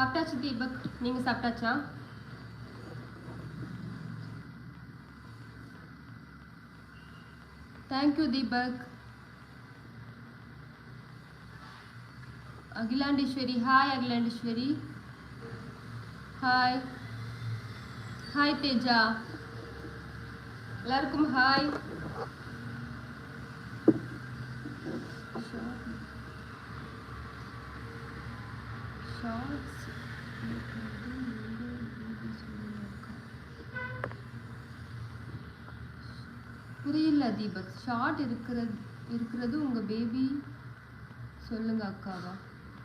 சாப்பிட்டாச்சு தீபக் நீங்கள் சாப்பிட்டாச்சா? Thank you Deepak Akilandeswari hi Akilandeswari. Hi hi Teja. எல்லாருக்கும் ஹாய் ஷார்ட்ஸ் புரியல தீபக். ஷார்ட் இருக்கிறது இருக்கிறது உங்க பேபி சொல்லுங்க அக்காவா.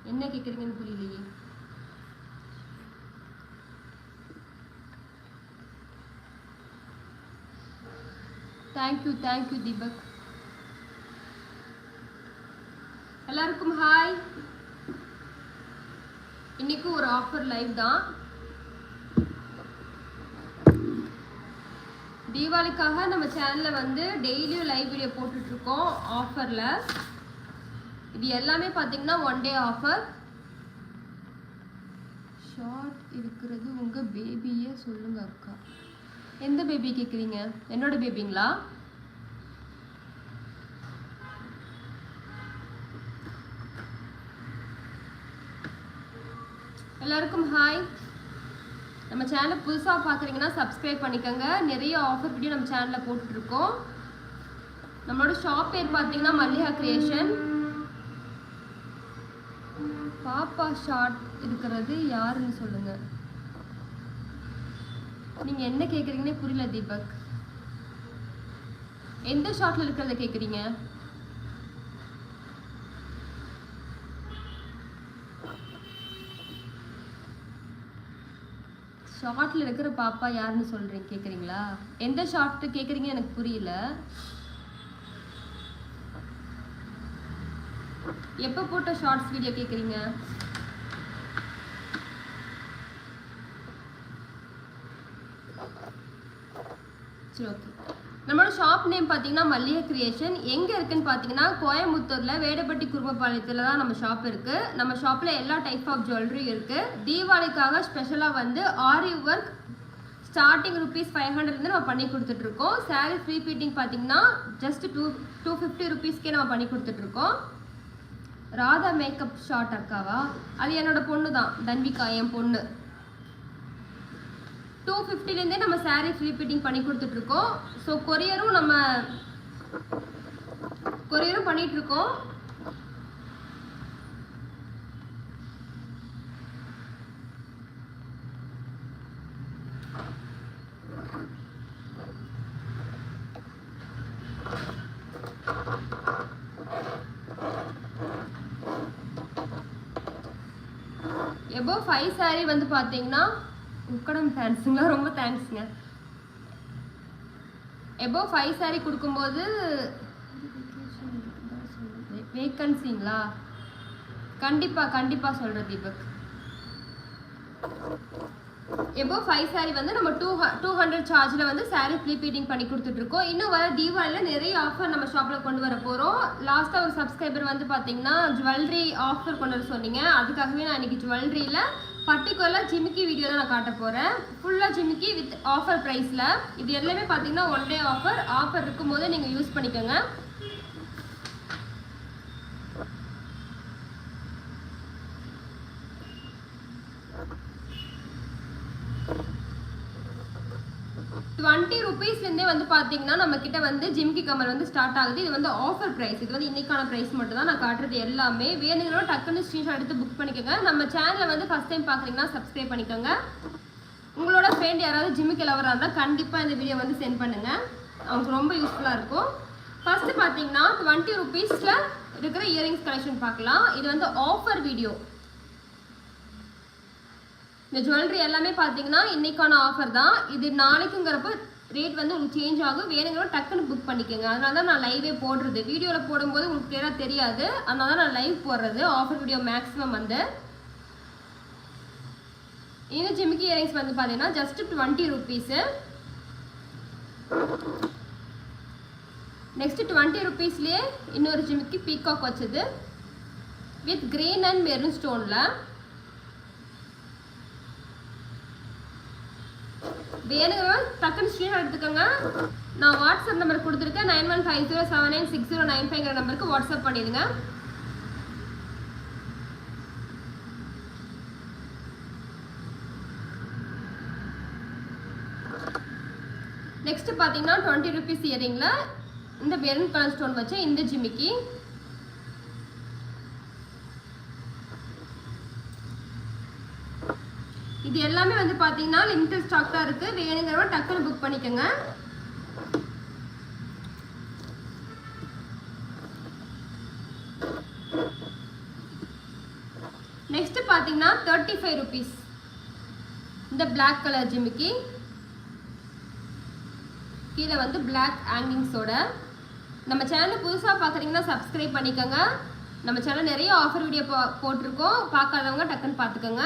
என்ன கேக்குறீங்கன்னு புரியலையே. Thank you thank you Deepak. எல்லாருக்கும் ஹாய் இன்னைக்கு ஒரு ஆஃபர் லைவ் தான். தீபாவளிக்காக நம்ம சேனலில் வந்து டெய்லியும் லைவ் வீடியோ போட்டுட்ருக்கோம் ஆஃபரில் இது எல்லாமே பார்த்தீங்கன்னா ஒன் டே ஆஃபர் ஷார்ட் இருக்கிறது உங்கள் பேபியே சொல்லுங்க அக்கா. எந்த பேபி கேட்குறீங்க என்னோட பேபிங்களா எல்லாருக்கும் ஹாய் நம்ம சேனலை புதுசாக பார்க்குறீங்கன்னா சப்ஸ்கிரைப் பண்ணிக்கோங்க. நிறைய ஆஃபர் வீடியோ நம்ம சேனலில் போட்டுட்ருக்கோம். நம்மளோட ஷாப் பேர் பார்த்தீங்கன்னா மல்லிகா கிரியேஷன் பாப்பா ஷார்ட் இருக்கிறது யாருன்னு சொல்லுங்கள் நீங்கள் என்ன கேட்குறீங்கன்னே புரியல தீபக். எந்த ஷார்ட்டில் இருக்கிறத கேட்குறீங்க ஷார்ட்டில் இருக்கிற பாப்பா யாருன்னு சொல்கிறீங்க கேட்குறீங்களா எந்த ஷார்ட் கேட்குறீங்க எனக்கு புரியல. எப்போ போட்ட ஷார்ட்ஸ் வீடியோ கேட்குறீங்க சரி ஓகே நம்மளோட ஷாப் நேம் பார்த்தீங்கன்னா மல்லிகை கிரியேஷன் எங்கே இருக்குன்னு பார்த்தீங்கன்னா கோயம்புத்தூரில் வேடப்பட்டி குருமபாளையத்தில் தான் நம்ம ஷாப் இருக்குது நம்ம ஷாப்பில் எல்லா டைப் ஆஃப் ஜுவல்லரி இருக்குது தீபாவளிக்காக ஸ்பெஷலாக வந்து aari work starting rupees five ஹண்ட்ரட்லேருந்து நம்ம பண்ணி கொடுத்துட்ருக்கோம். சாரீ ஃப்ரீ ஃபீட்டிங் பார்த்தீங்கன்னா ஜஸ்ட் டூ டூ ஃபிஃப்டி ருபீஸ்க்கே நம்ம பண்ணி கொடுத்துட்ருக்கோம். ராதா மேக்கப் ஷார்ட் அக்காவா? அது என்னோட பொண்ணு தான் தன்விகா என் பொண்ணு. டூ ஃபிஃப்டிலேருந்தே நம்ம சாரீ ஃப்ரீ ஃபிட்டிங் பண்ணி கொடுத்துட்ருக்கோம். ஸோ கொரியரும் நம்ம கொரியரும் பண்ணிட்டு இருக்கோம் எபோ ஃபைவ் சாரீ வந்து பார்த்தீங்கன்னா உக்கடம் தேங்க்ஸுங்க ரொம்ப தேங்க்ஸுங்க எபோ ஃபைவ் சாரி கொடுக்கும்போது வேக்கன்சிங்களா கண்டிப்பாக கண்டிப்பாக சொல்கிறேன் தீபக். எபோ ஃபைவ் சாரி வந்து நம்ம டூ டூ ஹண்ட்ரட் சார்ஜில் வந்து சாரீ ஃப்ளீ பீட்டிங் பண்ணி கொடுத்துட்ருக்கோம். இன்னும் வர தீபாவளியில் நிறைய ஆஃபர் நம்ம ஷாப்பில் கொண்டு வர போகிறோம் லாஸ்ட்டாக ஒரு சப்ஸ்கிரைபர் வந்து பார்த்தீங்கன்னா ஜுவல்லரி ஆஃபர் கொண்டு வர சொன்னீங்க. அதுக்காகவே நான் இன்னைக்கு ஜுவல்லரியில் பர்டிகுலராக ஜிமிக்கி வீடியோ தான் நான் காட்ட போகிறேன் ஃபுல்லாக ஜிமிக்கி வித் ஆஃபர் ப்ரைஸில் இது எல்லாமே பார்த்தீங்கன்னா ஒன் டே ஆஃபர் ஆஃபர் இருக்கும்போதே நீங்கள் யூஸ் பண்ணிக்கோங்க டுவெண்ட்டி ருபீஸ்லேருந்தே வந்து பார்த்தீங்கன்னா நம்ம கிட்ட வந்து ஜிம்கி கமல் வந்து ஸ்டார்ட் ஆகுது. இது வந்து ஆஃபர் ப்ரைஸ் இது வந்து இன்னைக்கான ப்ரைஸ் மட்டும் தான் நான் காட்டுறது எல்லாமே. வேணுங்கிறோம் டக்குன்னு ஸ்க்ரீன்ஷாட் எடுத்து புக் பண்ணிக்கோங்க. நம்ம சேனலை வந்து ஃபஸ்ட் டைம் பார்க்குறீங்கன்னா சப்ஸ்கிரைப் பண்ணிக்கோங்க. உங்களோட ஃப்ரெண்ட் யாராவது ஜிம்முக்கு லவராக இருந்தால் கண்டிப்பாக இந்த வீடியோ வந்து சென்ட் பண்ணுங்க. அவங்களுக்கு ரொம்ப யூஸ்ஃபுல்லாக இருக்கும். ஃபஸ்ட்டு பார்த்தீங்கன்னா டுவெண்ட்டி ருபீஸில் இருக்கிற இயரிங்ஸ் கலெக்ஷன் பார்க்கலாம். இது வந்து ஆஃபர் வீடியோ இந்த ஜுவல்லரி எல்லாமே பார்த்தீங்கன்னா இன்னைக்கான ஆஃபர் தான். இது நாளைக்குங்கிறப்ப ரேட் வந்து உங்களுக்கு சேஞ்ச் ஆகும். வேணுங்கிற டக்குன்னு புக் பண்ணிக்கோங்க. அதனால தான் நான் லைவே போடுறது. வீடியோவில் போடும்போது உங்களுக்கு கிளியராக தெரியாது. அதனால தான் நான் லைவ் போடுறது. ஆஃபர் வீடியோ மேக்ஸிமம் வந்து இந்த ஜிமிக்கி இயரிங்ஸ் வந்து பார்த்தீங்கன்னா just twenty rupees next twenty ருபீஸ்லேயே இன்னொரு ஜிமிக்கி பீகாக் வச்சது. வித் கிரீன் அண்ட் மெரூன் ஸ்டோனில் வேணுங்கிற டக்குன்னு ஸ்க்ரீன் எடுத்துக்கோங்க. நான் வாட்ஸ்அப் நம்பர் கொடுத்துருக்கேன். Nine one five zero seven nine six zero nine ஃபைவ்ங்கிற நம்பருக்கு வாட்ஸ்அப் பண்ணிடுங்க. நெக்ஸ்ட் பார்த்தீங்கன்னா டுவெண்ட்டி ருபீஸ் இயரிங்கில் இந்த மெரூன் கலர் ஸ்டோன் வச்ச இந்த ஜிமிக்கி. இது எல்லாமே வந்து பார்த்தீங்கன்னா லிமிடெட் ஸ்டாக் தான் இருக்குது வேணுங்கிறவங்க டக்குன்னு புக் பண்ணிக்கோங்க. நெக்ஸ்ட் பார்த்தீங்கன்னா தேர்ட்டி ஃபைவ் ருபீஸ் இந்த பிளாக் கலர் ஜிமிக்கி கீழே வந்து பிளாக் ஹேங்கிங்ஸோட நம்ம சேனல் புதுசாக பார்க்குறீங்கன்னா சப்ஸ்கிரைப் பண்ணிக்கோங்க. நம்ம சேனல் நிறைய ஆஃபர் வீடியோ போ போட்டிருக்கோம். பார்க்காதவங்க டக்குன்னு பார்த்துக்கோங்க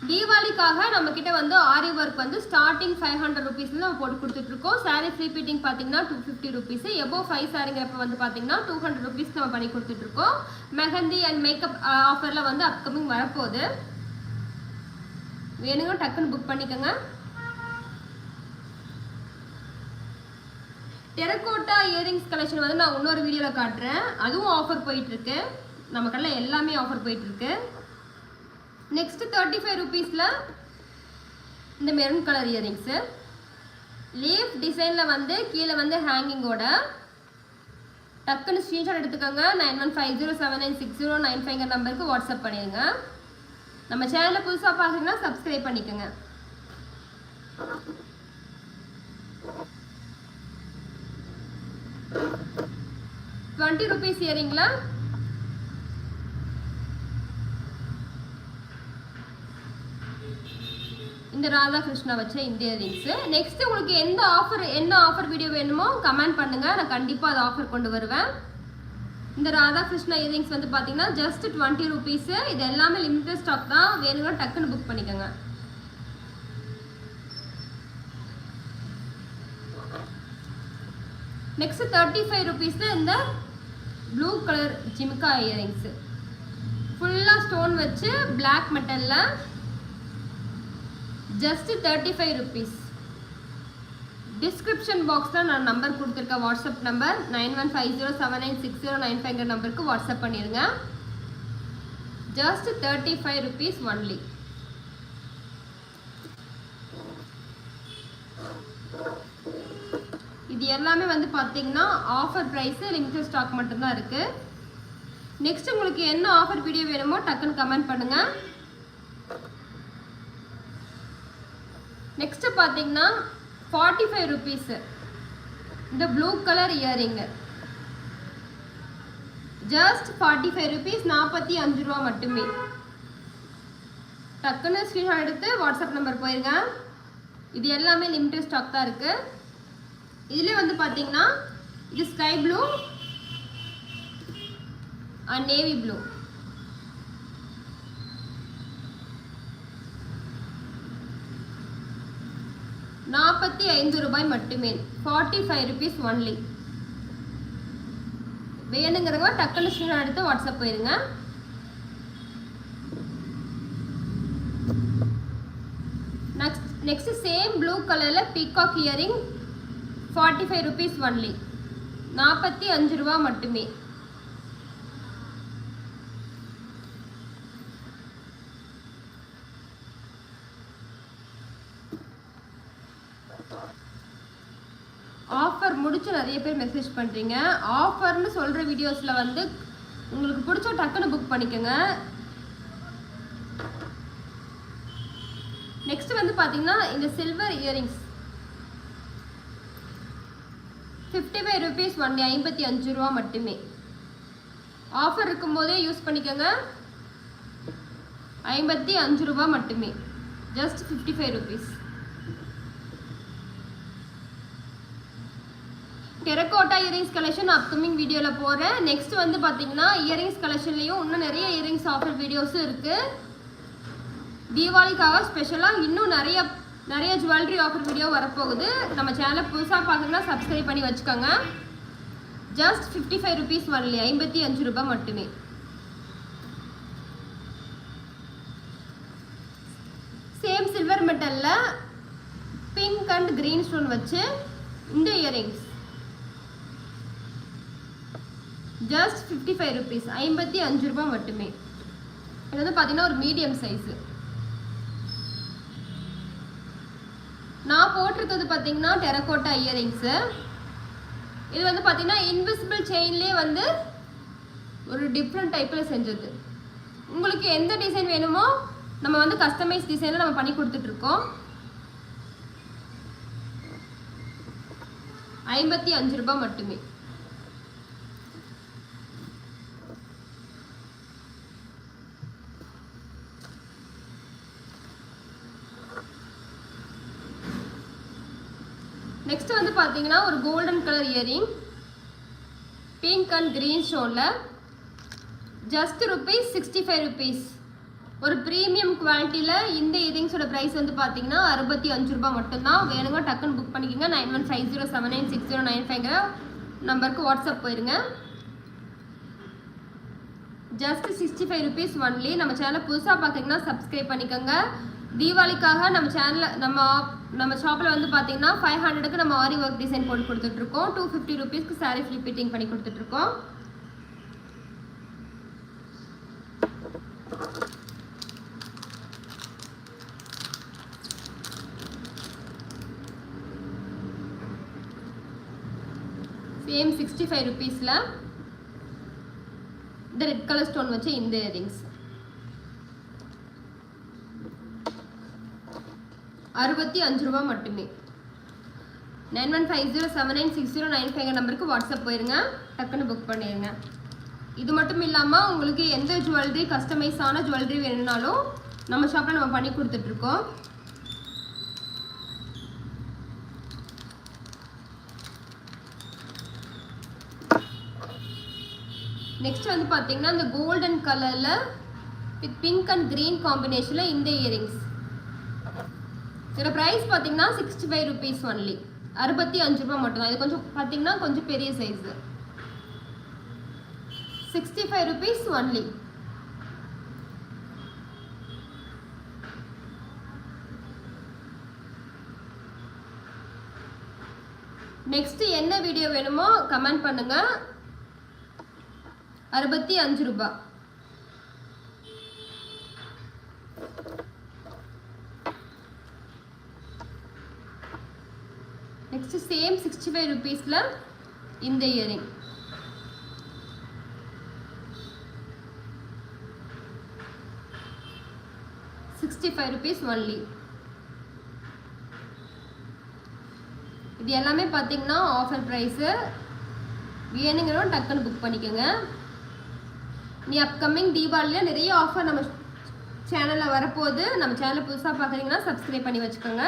தீபாவளிக்காக நம்ம கிட்ட வந்து ஆரி ஒர்க் வந்து ஸ்டார்டிங் ஃபைவ் ஹண்ட்ரட் ருபீஸ்ல நம்ம போட்டு கொடுத்துட்டு இருக்கோம் சாரீ ஃப்ரீ பார்த்தீங்கன்னா two fifty rupees above five சாரிங்கிறப்ப வந்து பார்த்தீங்கன்னா டூ ஹண்ட்ரட் ருபீஸ் நம்ம பண்ணி கொடுத்துட்டு இருக்கோம் மெஹந்தி அண்ட் மேக்கப் ஆஃபர்ல வந்து அப்கமிங் வரப்போகுது. வேணுங்க டக்குன்னு புக் பண்ணிக்கோங்க. டெரக்கோட்டா இயரிங்ஸ் கலெக்ஷன் வந்து நான் இன்னொரு வீடியோவில் காட்டுறேன். அதுவும் ஆஃபர் போயிட்டுருக்கு நம்ம கடையில் எல்லாமே ஆஃபர் போயிட்டுருக்கு நெக்ஸ்ட் தேர்ட்டி ஃபைவ் ருபீஸில் இந்த மெரூன் கலர் இயரிங்ஸு லீஃப் டிசைனில் வந்து கீழே வந்து ஹேங்கிங்கோட டக்குன்னு ஸ்க்ரீன்ஷாட் எடுத்துக்கோங்க. Nine one five zero seven nine six zero nine ஃபைவ்ங்கிற நம்பருக்கு வாட்ஸ்அப் பண்ணிடுங்க. நம்ம சேனலை புதுசாக பார்க்குறீங்கன்னா சப்ஸ்கிரைப் பண்ணிக்கோங்க. டுவெண்ட்டி ருபீஸ் இயரிங்களா இந்த ராதாகிருஷ்ணா வச்ச இந்திய இயரிங்ஸு நெக்ஸ்ட் உங்களுக்கு எந்த ஆஃபர் என்ன ஆஃபர் வீடியோ வேணுமோ கமெண்ட் பண்ணுங்க. நான் கண்டிப்பாக அது ஆஃபர் கொண்டு வருவேன். இந்த ராதாகிருஷ்ணா இயரிங்ஸ் e வந்து பார்த்தீங்கன்னா ஜஸ்ட் டுவெண்ட்டி ருபீஸு இது எல்லாமே லிமிட்டட் ஸ்டாக் தான். வேணுங்க டக்குன்னு புக் பண்ணிக்கோங்க. நெக்ஸ்ட் தேர்ட்டி ஃபைவ் ருபீஸில் இந்த ப்ளூ கலர் ஜிமிக்கா இயரிங்ஸு ஃபுல்லாக ஸ்டோன் வச்சு black மெட்டலில் just thirty five rupees description பாக்ஸில் நான் நம்பர் கொடுத்துருக்கேன் WhatsApp number nine one five zero seven nine six zero nine ஃபைவ்ங்கிற நம்பருக்கு வாட்ஸ்அப் பண்ணிடுங்க just thirty five rupees only இது எல்லாமே வந்து பார்த்தீங்கன்னா ஆஃபர் ப்ரைஸு லிமிட்டட் ஸ்டாக் மட்டும்தான் இருக்குது நெக்ஸ்ட் உங்களுக்கு என்ன ஆஃபர் வீடியோ வேணுமோ டக்குன்னு கமெண்ட் பண்ணுங்கள் நெக்ஸ்ட்டு பார்த்தீங்கன்னா ஃபார்ட்டி ஃபைவ் ருபீஸு இந்த blue colour earring just forty five rupees நாற்பத்தி அஞ்சு ரூபா மட்டுமே. டக்குன்னு ஸ்க்ரீன்ஷாட் எடுத்து வாட்ஸ்அப் நம்பர் போயிருங்க. இது எல்லாமே லிமிட்டட் ஸ்டாக் தான் இருக்குது இதுலேயே வந்து பார்த்தீங்கன்னா இது sky blue and navy blue நாற்பத்தி ஐந்து ரூபாய் மட்டுமே. ஃபார்ட்டி ஃபைவ் ருபீஸ் ஒன்லி வேணுங்கிறவங்க டக்குனு ஸ்டூடெண்ட் எடுத்து வாட்ஸ்அப் போயிருங்க. நெக்ஸ்ட் நெக்ஸ்ட் சேம் ப்ளூ கலரில் peacock earring forty five rupees only நாற்பத்தி அஞ்சு ரூபா மட்டுமே. ஆஃபர் முடிச்சு நிறைய பேர் மெசேஜ் பண்ணுறீங்க ஆஃபர்னு சொல்கிற வீடியோஸில் வந்து உங்களுக்கு பிடிச்ச டக்குன்னு புக் பண்ணிக்கோங்க. நெக்ஸ்ட் வந்து பார்த்தீங்கன்னா இந்த silver earrings fifty five rupees one ஐம்பத்தி அஞ்சு ரூபா மட்டுமே. ஆஃபர் இருக்கும்போதே யூஸ் பண்ணிக்கோங்க. ஐம்பத்தி அஞ்சு ரூபா மட்டுமே. Just fifty five rupees terracotta earrings collection upcoming வீடியோவில் போகிறேன் நெக்ஸ்ட் வந்து பார்த்தீங்கன்னா இயரிங்ஸ் கலெக்ஷன்லேயும் இன்னும் நிறைய இயரிங்ஸ் ஆஃபர் வீடியோஸும் இருக்குது தீபாவளிக்காக ஸ்பெஷலாக இன்னும் நிறைய நிறைய ஜுவல்லரி ஆஃபர் வீடியோ வரப்போகுது. நம்ம சேனலை புதுசாக பார்க்கணுன்னா சப்ஸ்கிரைப் பண்ணி வச்சுக்கோங்க. ஜஸ்ட் ஃபிஃப்டி ஃபைவ் ருபீஸ் வரலையே? ஐம்பத்தி அஞ்சு ரூபாய் மட்டுமே. சேம் சில்வர் மெட்டலில் பிங்க் அண்ட் க்ரீன் ஸ்டோன் வச்சு இந்த earrings just fifty five rupees ஐம்பத்தி அஞ்சு ரூபாய் மட்டுமே. இது வந்து பார்த்தீங்கன்னா ஒரு மீடியம் சைஸு நான் போட்டிருக்கிறது பார்த்தீங்கன்னா டெரக்கோட்டா இயரிங்ஸு இது வந்து பார்த்தீங்கன்னா இன்விசிபிள் செயின்லேயே வந்து ஒரு டிஃப்ரெண்ட் டைப்பில் செஞ்சது. உங்களுக்கு எந்த டிசைன் வேணுமோ நம்ம வந்து கஸ்டமைஸ் டிசைனில் நம்ம பண்ணி கொடுத்துட்ருக்கோம் ஐம்பத்தி அஞ்சு ரூபாய் மட்டுமே நெக்ஸ்ட் வந்து பார்த்தீங்கன்னா ஒரு golden colour earring pink and green ஸ்டோனில் just rupees sixty five rupees ஒரு ப்ரீமியம் குவாலிட்டியில் இந்த இயரிங்ஸோட ப்ரைஸ் வந்து பார்த்தீங்கன்னா அறுபத்தி அஞ்சு ரூபாய் மட்டும்தான். வேணுங்க டக்குன்னு புக் பண்ணிக்கோங்க. Nine one five zero seven nine six zero nine ஃபைவ்ங்கிற நம்பருக்கு வாட்ஸ்அப் போயிருங்க. Just sixty five rupees only நம்ம சேனலை புதுசாக பார்க்குறீங்கன்னா சப்ஸ்கிரைப் பண்ணிக்கோங்க. தீபாவளிக்காக நம்ம சேனலில் நம்ம நம்ம ஷாப்பில் வந்து பார்த்தீங்கன்னா ஃபைவ் ஹண்ட்ரடுக்கு நம்ம ஆரி ஒர்க் டிசைன் போட்டு கொடுத்துட்ருக்கோம். டூ ஃபிஃப்டி ருபீஸ்க்கு சாரீ ஃபிளிப்பிட்டிங் பண்ணி கொடுத்துட்ருக்கோம். சேம் சிக்ஸ்டி ஃபைவ் ருபீஸில் இந்த ரெட் கலர் ஸ்டோன் வச்சு இந்த இயரிங்ஸ் அறுபத்தி அஞ்சு ரூபா மட்டுமே. Nine one five zero seven nine six zero nine five நம்பருக்கு வாட்ஸ்அப் போயிருங்க. டக்குன்னு புக் பண்ணிடுங்க இது மட்டும் இல்லாமல் உங்களுக்கு எந்த ஜுவல்லரி கஸ்டமைஸான ஜுவல்லரி வேணும்னாலும் நம்ம ஷாப்பில் நம்ம பண்ணி கொடுத்துட்ருக்கோம். நெக்ஸ்ட் வந்து பார்த்தீங்கன்னா இந்த கோல்டன் கலரில் வித் பிங்க் அண்ட் க்ரீன் காம்பினேஷனில் இந்த இயரிங்ஸ் இதோட ப்ரைஸ் பார்த்தீங்கன்னா சிக்ஸ்டி ஃபைவ் ருபீஸ் ஒன்லி அறுபத்தி அஞ்சு ரூபா மட்டும்தான். இது கொஞ்சம் பார்த்தீங்கன்னா கொஞ்சம் பெரிய size sixty five rupees only next என்ன வீடியோ வேணுமோ கமெண்ட் பண்ணுங்க. அறுபத்தி அஞ்சு ரூபாய். நெக்ஸ்ட் சேம் சிக்ஸ்டி ஃபைவ் ருபீஸில் இந்த earring sixty five rupees only இது எல்லாமே பார்த்தீங்கன்னா ஆஃபர் ப்ரைஸு வேணுங்கிறவங்க டக்குன்னு புக் பண்ணிக்கோங்க. நீ அப்கமிங் தீபாவளியில் நிறைய ஆஃபர் நம்ம சேனலில் வரப்போகுது. நம்ம சேனலை புதுசாக பார்க்குறீங்கன்னா சப்ஸ்கிரைப் பண்ணி வச்சுக்கோங்க.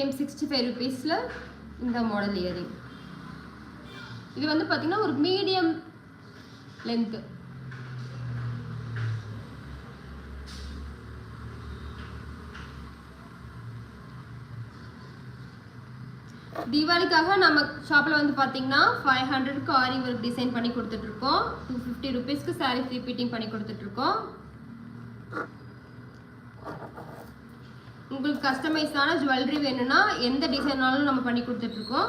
சேம் சிக்ஸ்டி ஃபைவ் ருபீஸில் இந்த மாடல் இயரிங் இது வந்து பார்த்தீங்கன்னா ஒரு மீடியம் லென்த்து தீபாவளிக்காக நம்ம ஷாப்பில் வந்து பார்த்தீங்கன்னா ஃபைவ் ஹண்ட்ரட்க்கு ஆரி ஒர்க் டிசைன் பண்ணி கொடுத்துட்ருக்கோம் டூ ஃபிஃப்டி ருபீஸ்க்கு சாரீஸ் ரிப்பீட்டிங் பண்ணி கொடுத்துட்ருக்கோம் உங்களுக்கு கஸ்டமைஸான ஜுவல்லரி வேணும்னா எந்த டிசைனாலும் நம்ம பண்ணி கொடுத்துட்ருக்கோம்.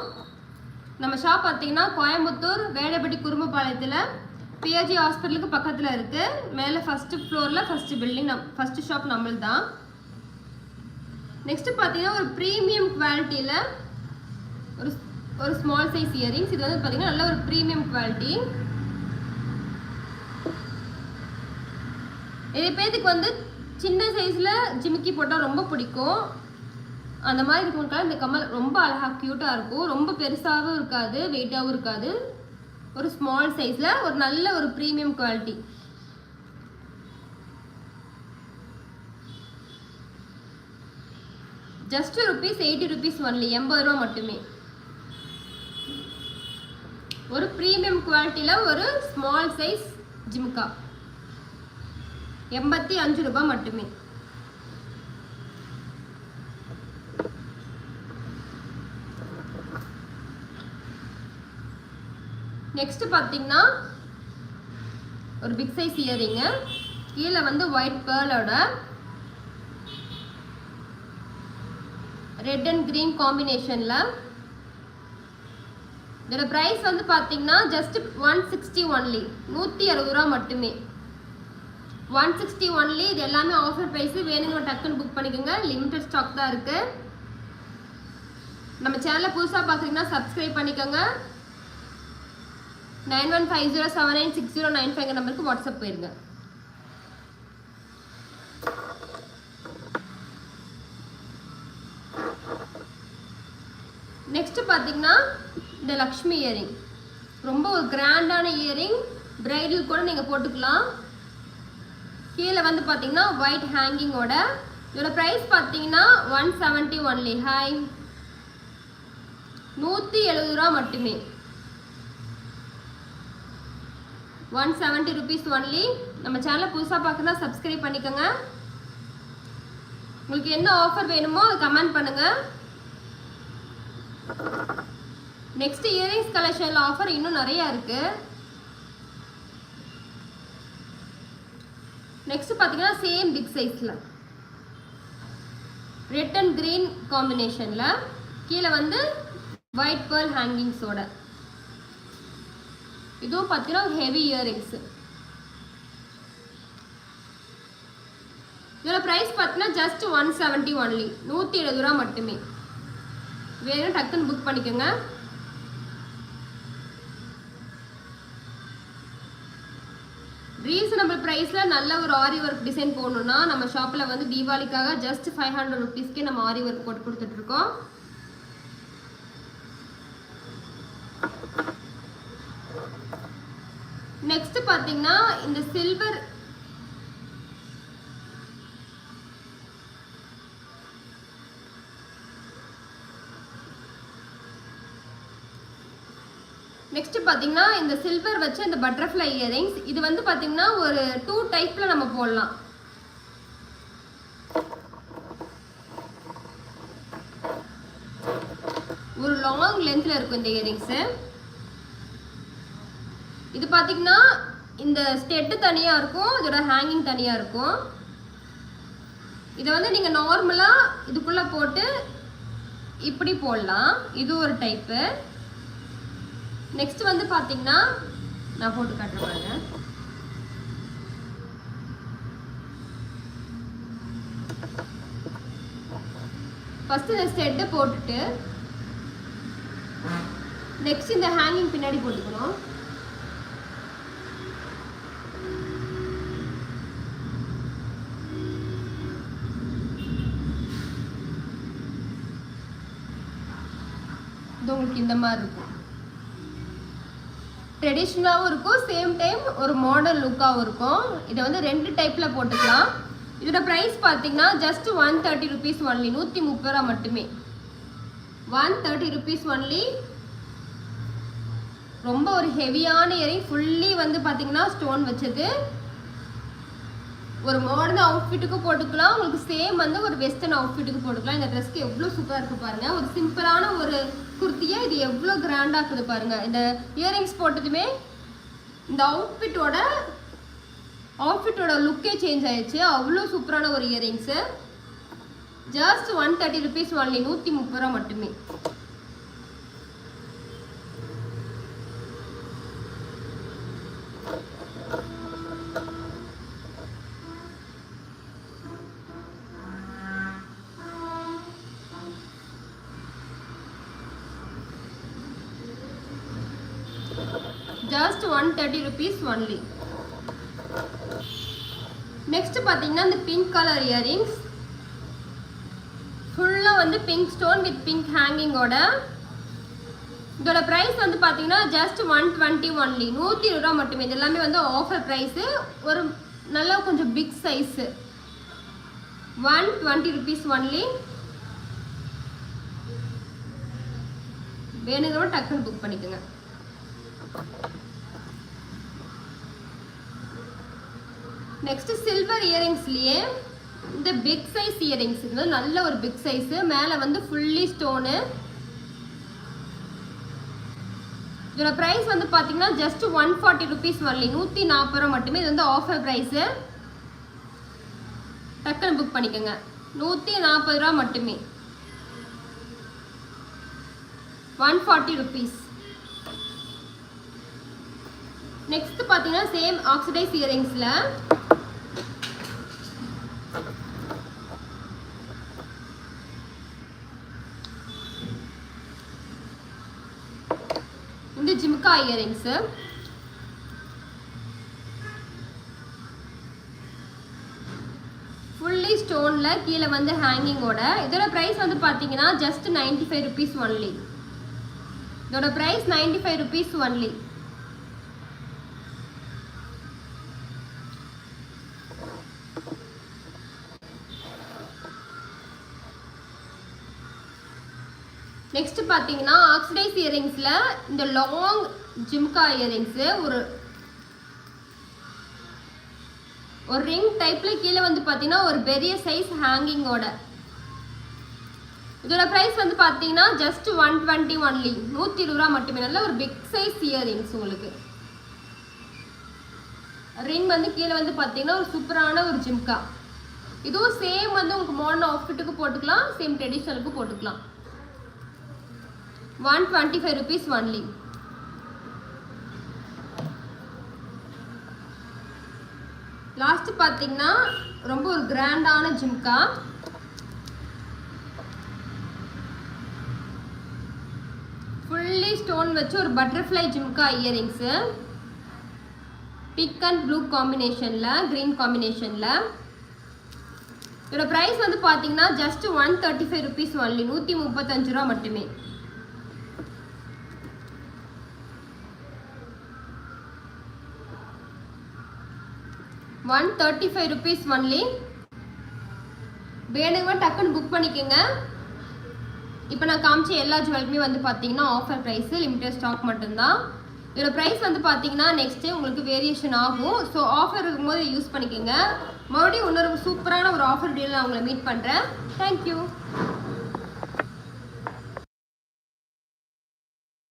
நம்ம ஷாப் பார்த்தீங்கன்னா கோயம்புத்தூர் வேடப்பட்டி குறும்பபாளையத்தில் பிஆர்ஜி ஹாஸ்பிட்டலுக்கு பக்கத்தில் இருக்குது மேலே ஃபஸ்ட்டு ஃப்ளோரில் ஃபஸ்ட்டு பில்டிங் நம் ஃபஸ்ட்டு ஷாப் நம்மள் தான் நெக்ஸ்ட்டு பார்த்தீங்கன்னா ஒரு ப்ரீமியம் குவாலிட்டியில் ஒரு ஒரு ஸ்மால் சைஸ் இயரிங்ஸ் இது வந்து பார்த்தீங்கன்னா நல்ல ஒரு ப்ரீமியம் குவாலிட்டி இது பேத்துக்கு வந்து சின்ன சைஸில் ஜிமிக்கி போட்டால் ரொம்ப பிடிக்கும். அந்த மாதிரி இருக்கவங்களுக்காக இந்த கமல் ரொம்ப அழகாக க்யூட்டாக இருக்கும். ரொம்ப பெருசாகவும் இருக்காது வெயிட்டாகவும் இருக்காது. ஒரு ஸ்மால் சைஸில் ஒரு நல்ல ஒரு premium quality just rupees eighty rupees only எண்பது ரூபா மட்டுமே. ஒரு ப்ரீமியம் குவாலிட்டியில் ஒரு ஸ்மால் சைஸ் ஜிம்கா எண்பத்தி அஞ்சு ரூபாய் மட்டுமே. நெக்ஸ்ட் பார்த்தீங்கன்னா ஒரு பிக் சைஸ் இயரிங்கு கீழே வந்து ஒயிட் பேர்லோட ரெட் அண்ட் கிரீன் காம்பினேஷனில் இதோட ப்ரைஸ் வந்து பார்த்தீங்கன்னா ஜஸ்ட் ஒன் சிக்ஸ்டி ஒன்லி நூற்றி அறுபது ரூபா மட்டுமே. ஒன் சிக்ஸ்டி ஒன்லி இது எல்லாமே ஆஃபர் ப்ரைஸு வேணுங்க டக்குன்னு புக் பண்ணிக்கோங்க. லிமிடெட் ஸ்டாக் தான் இருக்குது நம்ம சேனலை புதுசாக பார்க்குறீங்கன்னா சப்ஸ்கிரைப் பண்ணிக்கோங்க. Nine one five zero seven nine six zero nine five நம்பருக்கு வாட்ஸ்அப் போயிருங்க. நெக்ஸ்ட் பார்த்தீங்கன்னா இந்த லக்ஷ்மி இயரிங் ரொம்ப ஒரு கிராண்டான இயரிங் பிரைடல் கூட நீங்கள் போட்டுக்கலாம். கீழே வந்து பார்த்தீங்கன்னா ஒயிட் ஹேங்கிங்கோட இதோட ப்ரைஸ் பார்த்தீங்கன்னா ஒன் செவன்ட்டி ஒன்லி ஹாய் நூற்றி எழுபது ரூபா மட்டுமே. ஒன் செவன்ட்டி ருபீஸ் ஒன்லி நம்ம சேனலை புதுசாக பார்க்குறதா சப்ஸ்கிரைப் பண்ணிக்கோங்க. உங்களுக்கு என்ன ஆஃபர் வேணுமோ கமெண்ட் பண்ணுங்கள் நெக்ஸ்ட் இயரிங்ஸ் கலெக்ஷனில் ஆஃபர் இன்னும் நிறையா இருக்குது நெக்ஸ்ட் பார்த்தீங்கன்னா சேம் பிக் சைஸில் ரெட் அண்ட் கிரீன் காம்பினேஷனில் கீழே வந்து ஒயிட் பேர்ல் ஹேங்கிங்ஸோட இதுவும் பார்த்தீங்கன்னா ஹெவி இயரிங்ஸு இதோட ப்ரைஸ் பார்த்தீங்கன்னா ஜஸ்ட் ஒன் செவன்ட்டி ஒன்லி நூற்றி எழுபது ரூபா மட்டுமே. வேணும் டக்குன்னு புக் பண்ணிக்கோங்க. ரீசனபிள் ப்ரைஸில் நல்ல ஒரு ஆரி ஒர்க் டிசைன் போடணுன்னா நம்ம ஷாப்பில் வந்து தீபாவளிக்காக ஜஸ்ட் ஃபைவ் ஹண்ட்ரட் ருபீஸ்க்கே நம்ம ஆரி ஒர்க் போட்டு கொடுத்துட்ருக்கோம். நெக்ஸ்ட் பார்த்தீங்கன்னா இந்த சில்வர் பார்த்தீங்கன்னா இந்த சில்வர் வச்ச இந்த பட்டர்ஃப்ளை இயரிங்ஸ் இது வந்து பார்த்தீங்கன்னா ஒரு டூ டைப்பில் நம்ம போடலாம். ஒரு லாங் லென்த்தில் இருக்கும் இந்த இயரிங்ஸு இது பார்த்தீங்கன்னா இந்த ஸ்டெட்டு தனியாக இருக்கும் இதோட ஹேங்கிங் தனியாக இருக்கும். இதை வந்து நீங்கள் நார்மலாக இதுக்குள்ளே போட்டு இப்படி போடலாம். இது ஒரு டைப்பு நெக்ஸ்ட் வந்து பார்த்தீங்கன்னா நான் போட்டு காட்டுறேன் பாருங்க. ஃபர்ஸ்ட் இந்த ஸ்டெட்டை போட்டுட்டு நெக்ஸ்ட் இந்த ஹேங்கிங் பின்னாடி போட்டுக்கணும். இது உங்களுக்கு இந்த மாதிரி இருக்கும். ட்ரெடிஷ்னலாகவும் இருக்கும் சேம் டைம் ஒரு மாடர்ன் லுக்காகவும் இருக்கும். இதை வந்து ரெண்டு டைப்பில் போட்டுக்கலாம். இதோட ப்ரைஸ் பார்த்தீங்கன்னா just one thirty rupees only நூற்றி முப்பது ரூபா மட்டுமே. ஒன் தேர்ட்டி ருபீஸ் ஒன்லி ரொம்ப ஒரு ஹெவியான இயரிங் ஃபுல்லி வந்து பார்த்தீங்கன்னா ஸ்டோன் வச்சது. ஒரு மாடர்ன் அவுட்ஃபிட்டுக்கு போட்டுக்கலாம். உங்களுக்கு சேம் வந்து ஒரு வெஸ்டர்ன் அவுட்ஃபிட்டுக்கு போட்டுக்கலாம். இந்த ட்ரெஸ்க்கு எவ்வளோ சூப்பராக இருக்குது பாருங்கள் ஒரு சிம்பிளான ஒரு குர்த்தியா இது எவ்வளோ கிராண்டாக இருக்குது பாருங்க. இந்த இயரிங்ஸ் போட்டதுமே இந்த அவுட்ஃபிட்டோட அவுட்ஃபிட்டோட லுக்கே சேஞ்ச் ஆயிடுச்சு. அவ்வளோ சூப்பரான ஒரு earrings just one thirty rupees only நூற்றி முப்பது ரூபா மட்டுமே just one thirty rupees only next பார்த்தீங்கன்னா இந்த பிங்க் கலர் இயரிங்ஸ் ஃபுல்லாக வந்து பிங்க் ஸ்டோன் வித் பிங்க் ஹேங்கிங்கோட இதோட ப்ரைஸ் வந்து பார்த்தீங்கன்னா ஜஸ்ட் ஒன் டுவெண்ட்டி ஒன்லி நூற்றி இருபது ரூபா மட்டுமே. இது எல்லாமே வந்து ஆஃபர் ப்ரைஸு ஒரு நல்ல கொஞ்சம் big size one twenty rupees only வேணுங்கிறவங்க டக்குன்னு புக் பண்ணிக்கோங்க. நெக்ஸ்ட் சில்வர் இயரிங்ஸ்லேயே இந்த பிக் சைஸ் இயரிங்ஸ் இது நல்ல ஒரு பிக் சைஸு மேலே வந்து ஃபுல்லி ஸ்டோனு இதோட ப்ரைஸ் வந்து பார்த்தீங்கன்னா ஜஸ்ட் ஒன் ஃபார்ட்டி ருபீஸ் வரலி. நூற்றி நாற்பது ரூபா மட்டுமே. இது வந்து ஆஃபர் ப்ரைஸு டக்குன்னு புக் பண்ணிக்கோங்க. நூற்றி நாற்பது ரூபா மட்டுமே. ஒன் ஃபார்ட்டி ருபீஸ் நெக்ஸ்ட் பார்த்தீங்கன்னா சேம் ஆக்சிடைஸ் இயரிங்ஸில் இந்த இயரிங்ஸு ஃபுல்லி ஸ்டோனில் கீழே வந்து ஹேங்கிங்கோட இதோட ப்ரைஸ் வந்து பார்த்தீங்கன்னா just ninety five rupees only இதோட price ninety five rupees only next பார்த்தீங்கன்னா ஆக்சிடைஸ் இயரிங்ஸில் இந்த லாங் ஜிம்கா இயரிங்ஸு ஒரு ஒரு ரிங் டைப்பில் கீழே வந்து பார்த்தீங்கன்னா ஒரு பெரிய சைஸ் ஹேங்கிங்கோட இதோட ப்ரைஸ் வந்து பார்த்தீங்கன்னா ஜஸ்ட் ஒன் டுவெண்ட்டி ஒன்லி நூற்றி இருபது ரூபா மட்டுமே. நல்ல ஒரு பிக் சைஸ் இயரிங்ஸ் உங்களுக்கு. ரிங் வந்து கீழே வந்து பார்த்தீங்கன்னா ஒரு சூப்பரான ஒரு ஜிம்கா. இதுவும் சேம் வந்து உங்களுக்கு மாடர்ன் அவுட்ஃபிட்டுக்கு போட்டுக்கலாம் சேம் ட்ரெடிஷ்னலுக்கு போட்டுக்கலாம். One twenty five rupees only last பார்த்தீங்கன்னா ரொம்ப ஒரு கிராண்டான ஜிம்கா. ஃபுல்லி ஸ்டோன் வச்சு ஒரு butterfly jhumka earrings big and blue காம்பினேஷனில் க்ரீன் காம்பினேஷனில் இதோட ப்ரைஸ் வந்து பார்த்தீங்கன்னா just one thirty five rupees only நூற்றி முப்பத்தஞ்சு ரூபா மட்டுமே. One thirty five rupees only வேணுங்க டக்குன்னு புக் பண்ணிக்கோங்க. இப்போ நான் காமிச்ச எல்லா ஜுவல்லுமே வந்து பார்த்தீங்கன்னா ஆஃபர் ப்ரைஸு லிமிடெட் ஸ்டாக் மட்டும்தான். இதோட ப்ரைஸ் வந்து பார்த்தீங்கன்னா நெக்ஸ்ட்டு உங்களுக்கு வேரியேஷன் ஆகும். ஸோ ஆஃபர் இருக்கும்போது யூஸ் பண்ணிக்கோங்க. மறுபடியும் இன்னொரு சூப்பரான ஒரு ஆஃபர் டீல் நான் உங்களை மீட் பண்ணுறேன் தேங்க்யூ